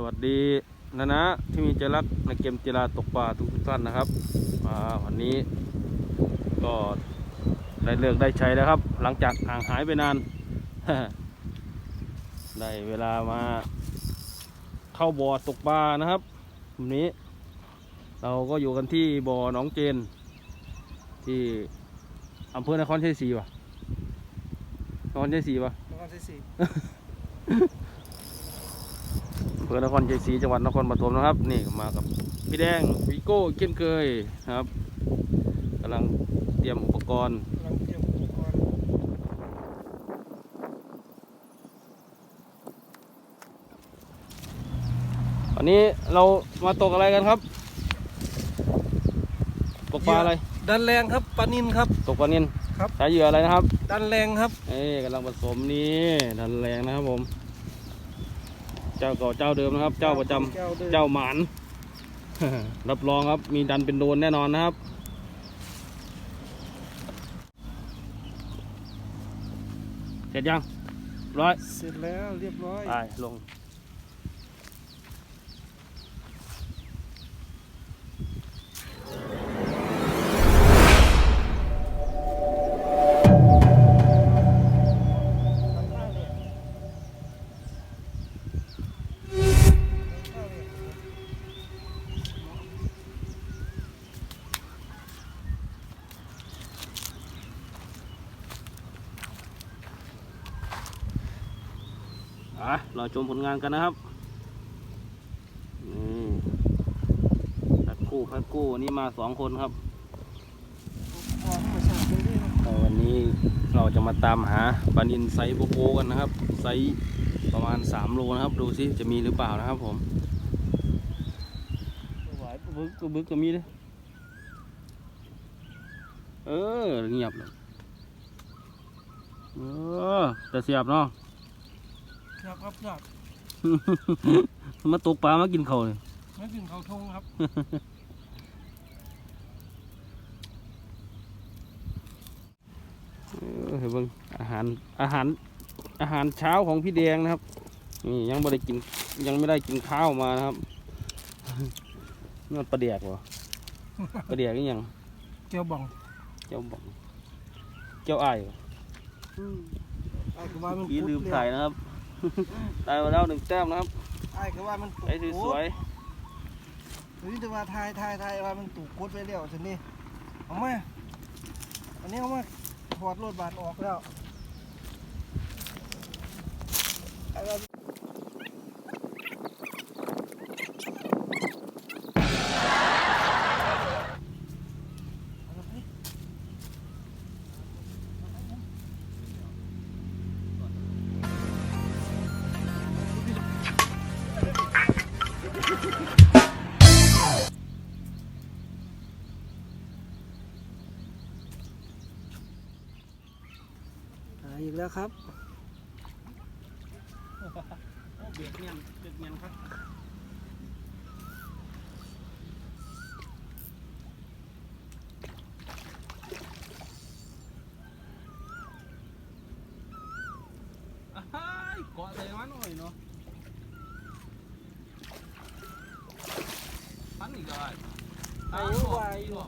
ก็สวัสดีนะนะที่มีใจรักในเกมกีฬาตกปลาทุกท่านนะครับอ่าวันนี้ก็ได้เลิกได้ใช้แล้วครับ หลังจากห่างหายไปนาน ได้เวลามาเข้าบ่อตกปลานะครับวันนี้ เราก็อยู่กันที่บ่อหนองเจน ที่อำเภอนครชัยศรีวะนครชัยศรีวะนครชัยศรีอำเภอนครชัยศรีจังหวัดนครปฐมนะครับ นี่มากับพี่แดงวิโก้เช่นเคยนะครับกำลังเตรียมอุปกรณ์กำลังเตรียมอุปกรณ์วันนี้เรามาตกอะไรกันครับ ตกปลาอะไร ดันแรงครับปลานินครับ ตกปลาเนียนครับใช้เหยื่ออะไรนะครับ ดันแรงครับเอ้ยกำลังผสมนี่ดันแรงนะครับผม เจ้าเก่าเจ้าเดิมนะครับ เจ้าประจำเจ้าเดิมเจ้าหมาน รับรองครับ มีดันเป็นโดนแน่นอนนะครับ เสร็จยังร้อยเสร็จแล้วเรียบร้อย ไปลง ราชมผลงานกันนะครับนี่แพ็คคู่แพ็คคู่วันนี้มาสองคนครับ วันนี้เราจะมาตามหาปลานินไซส์โบโบกันนะครับไซส์ประมาณ 3 โลนะครับ ดูสิจะมีหรือเปล่านะครับผมไหวปะบึกบึกก็มีเลยเออเงียบเลยเออแต่เสียบเนาะ ครับครับครับมาตกปลามากินเขาวเลยไม่ถึงเขาทงครับเออเห็นเบิ่งอาหารอาหารอาหารเช้าของพี่แดงนะครับนี่ยังไม่ได้กินยังไม่ได้กินข้าวมานะครับนี่มันปลาเดียกวะปลาเดียกนี่ยังเจียวบ่องเจ้าบอกเจ้าอ้ายวะไอ้ก็ว่ามันพี่ลืมปุ๊บถ่ายนะครับ ได้มาแล้วหนึ่งแต้มนะครับไอ้ก็ว่ามันไอ้สวยหรือแต่ว่าทายทายทายว่ามันถูกกดไปแล้วสินี่เอามาอันนี้เอามาถอดรถบาดออกแล้วาอีกแล้วครับๆเบียดเงียนเบียดเงียนครับอ้ายเกาะใส่มาหน่อยเนาะพันอีกแล้วอายุวายอยู่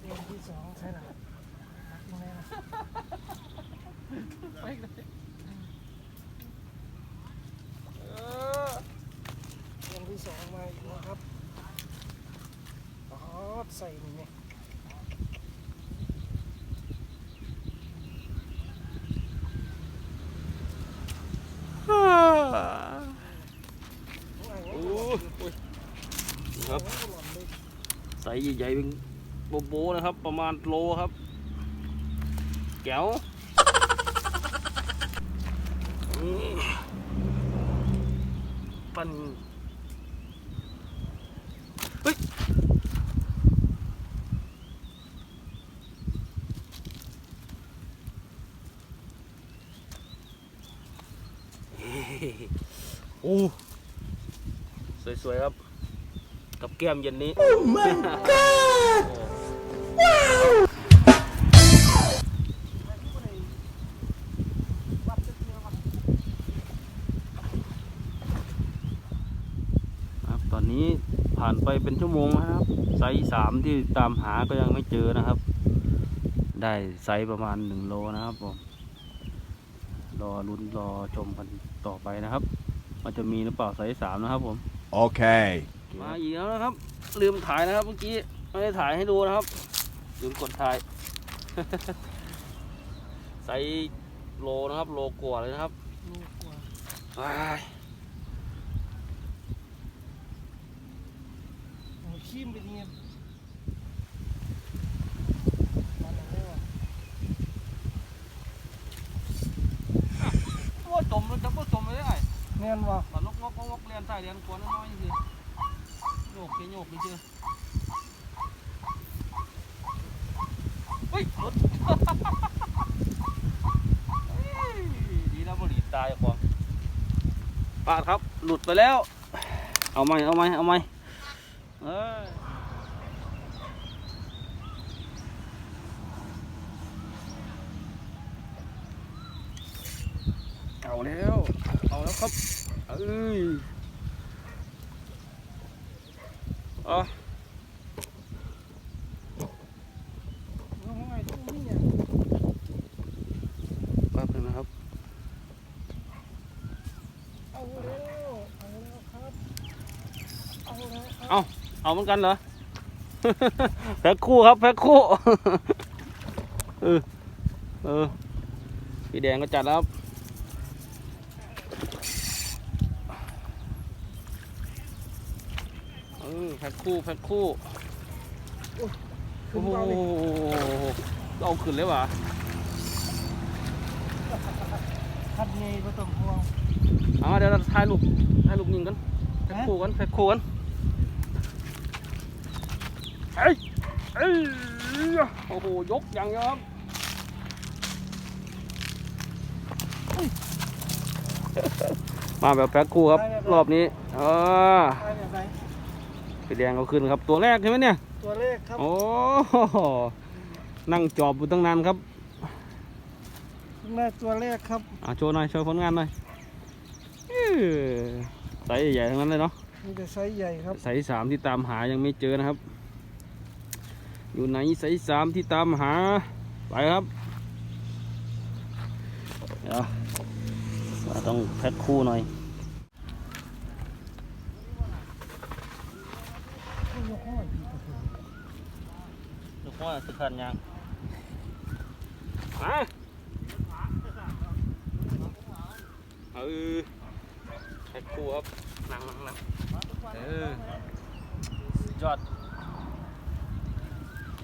เดือนที่สองใช่ไหมรักมาแล้วนะ ไปเลยเออเดือนที่สองมาอีกแล้วครับอ๋อใส่นี่เนี่ยโอ้ยครับไซส์ใหญ่ๆเป็นโบโบนะครับ ประมาณโลครับ แก้ว ปั้นเฮ้ยโอ้สวยๆครับ กับแก้มเย็นนี้วัดจะเจอมัน อนนี้ผ่านไปเป็นชั่วโมงแล้วนะครับ ไซส์สามที่ตามหาก็ยังไม่เจอนะครับ ได้ไซส์ประมาณหนึ่งโลนะครับผมรอลุ้นรอชมกันต่อไปนะครับว่าจะมีหรือเปล่าไซส์สามนะครับผม Okay. มาอีกแล้วนะครับ ลืมถ่ายนะครับเมื่อกี้ไม่ได้ถ่ายให้ดูนะครับลืมกดถ่าย ไซส์โลนะครับ โลกว่าเลยนะครับลูกกว่า ว้าย เอา ขี้มไปเนียเอาได้วะว่าจมมันจะว่าจมไม่ได้แน่นวะตอนลกงกงกเรียนใต้เรียนกวนน้อยๆนี่คือโยกแค่โยกนี่คือเฮ้ยรถเฮ้ยดีนะบริตายของปาดครับ หลุดไปแล้ว เอาไหมเอาไหมเอาไหม เอ้ยเอาแล้ว เอาแล้วครับ เอ้ยอ๋อาไงตู้นี่เนี่ย แป๊บนึงนะครับ เอาแล้วเอาแล้วครับเอาแล้วครับ เอาเอาเหมือนกันเหรอแพ็คคู่ครับแพ็คคู่เออเออพี่แดงก็จัดแล้วครับเออแพ็คคู่แพ็คคู่ขึ้โอ้นโหเบาดิเอาขึ้นเลยวะคัดเงยบ่ต้องห่วงเอาเดี๋ยวเราถ่ายรูปถ่ายรูปนิ่งกันแพ็คฮะคู่กันแพ็คคู่กัน เอ้ยเอ้ยโอ้โห ยกอย่างเดียวครับมาแบบแพ็คคู่ครับ รอบนี้เออไปแบบไหนพี่แดงเขาขึ้นครับ ตัวแรกใช่ไหมเนี่ย ตัวเลขครับ โอ้โหนั่งจอบอยู่ตั้งนานครับแม่ตัวเลขครับ อะโชว์หน่อย โชว์ผลงานหน่อยอื้อไซส์ใหญ่ๆทั้งนั้นเลยเนาะมีแต่ไซส์ใหญ่ครับ ไซส์สามที่ตามหายังไม่เจอนะครับ อยู่ไหนไซส์สามที่ตามหา ไปครับเดี๋ยวเราต้องแพ็คคู่หน่อยยกห้อยพี่ก็คือดูว่าสคันยังมาเออแพ็คคู่ครับนั่งนั่งนั่งเออสุดยอด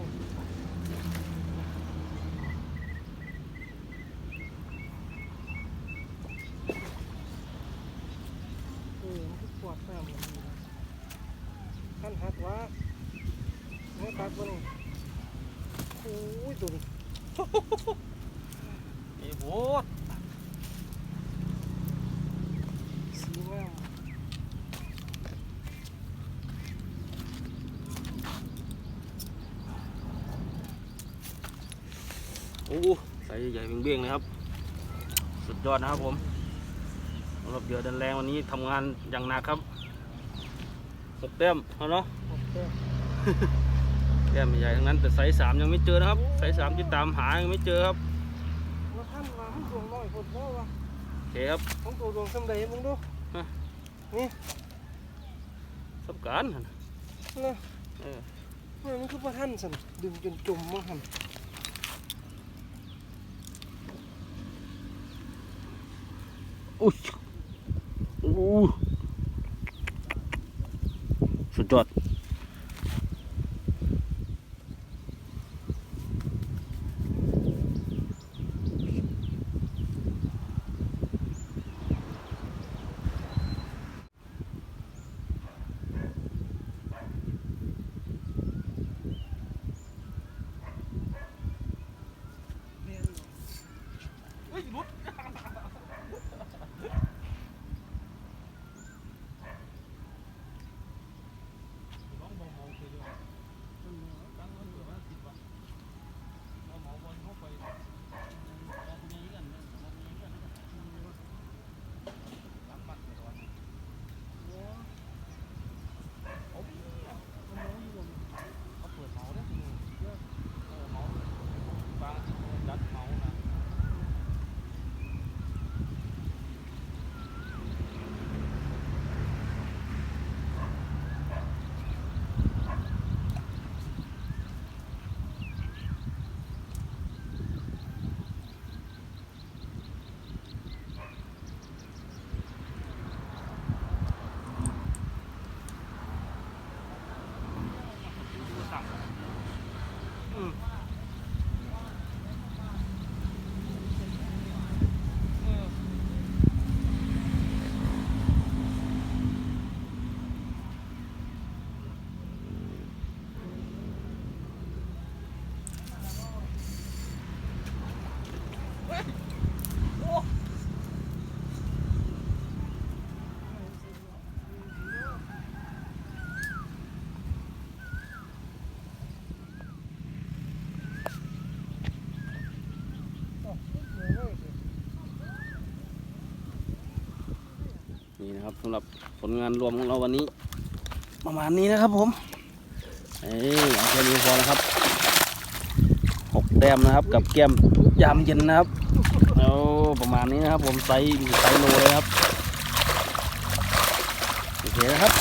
เอยเออมันปวดแป้งมันดีนะขั้นหักวะเนื้อตักวะนี่โอ้ยตัวนี้ นี่โหด สีงาม โอ้ใส่ใหญ่ๆเบี้ยงๆเลยครับ สุดยอดนะครับผมสำหรับเดือดันแรงวันนี้ทำงานอย่างหนักครับหกแต้มเอาเนาะหกแต้มแต้มใหญ่ๆทั้งนั้นแต่ไซส์สามยังไม่เจอนะครับไซส์สามที่ตามหายังไม่เจอครับว่าท่านว่ามันดวงน้อยพดบ่วะโอเคครับของตัวดวงสำใดมึงดูสับการหั่นนะเออมันคือว่าท่านสันดึงจนจมมั้งหันอุ้ยอู้สุดยอดนี่นะครับ สำหรับผลงานรวมของเราวันนี้ ประมาณนี้นะครับผมเอ้ยเอาแค่นี้พอแล้วครับหกแต้มนะครับ กับแก้มยามเย็นนะครับเอาประมาณนี้นะครับผมไซส์ไซส์โลเลยครับโอเคนะครับ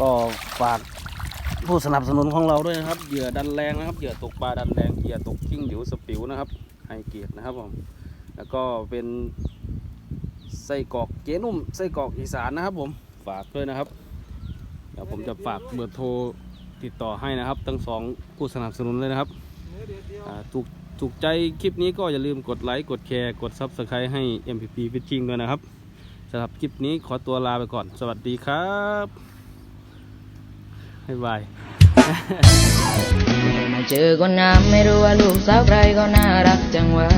ก็ฝากผู้สนับสนุนของเราด้วยนะครับ เหยื่อดันแรงนะครับ เหยื่อตกปลาดันแรง เหยื่อตกกิ้งหลิวสปิวนะครับ ให้เกียรตินะครับผม แล้วก็เป็น ส้กรอกเจนุ่มไส้กรอกอีสานนะครับ ผมฝากด้วยนะครับเดี๋ยวผมจะฝากเบอร์โทรติดต่อให้นะครับ ทั้งสองผู้สนับสนุนเลยนะครับถูกถูกใจคลิปนี้ก็อย่าลืมกดไลค์กดแชร์กด Subscribe ให้ MPP Fishing ด้วยนะครับสำหรับคลิปนี้ขอตัวลาไปก่อน สวัสดีครับบ๊ายบายมาเจอคนงามไม่รู้ว่าลูกสาวใครก็น่ารักจังวะ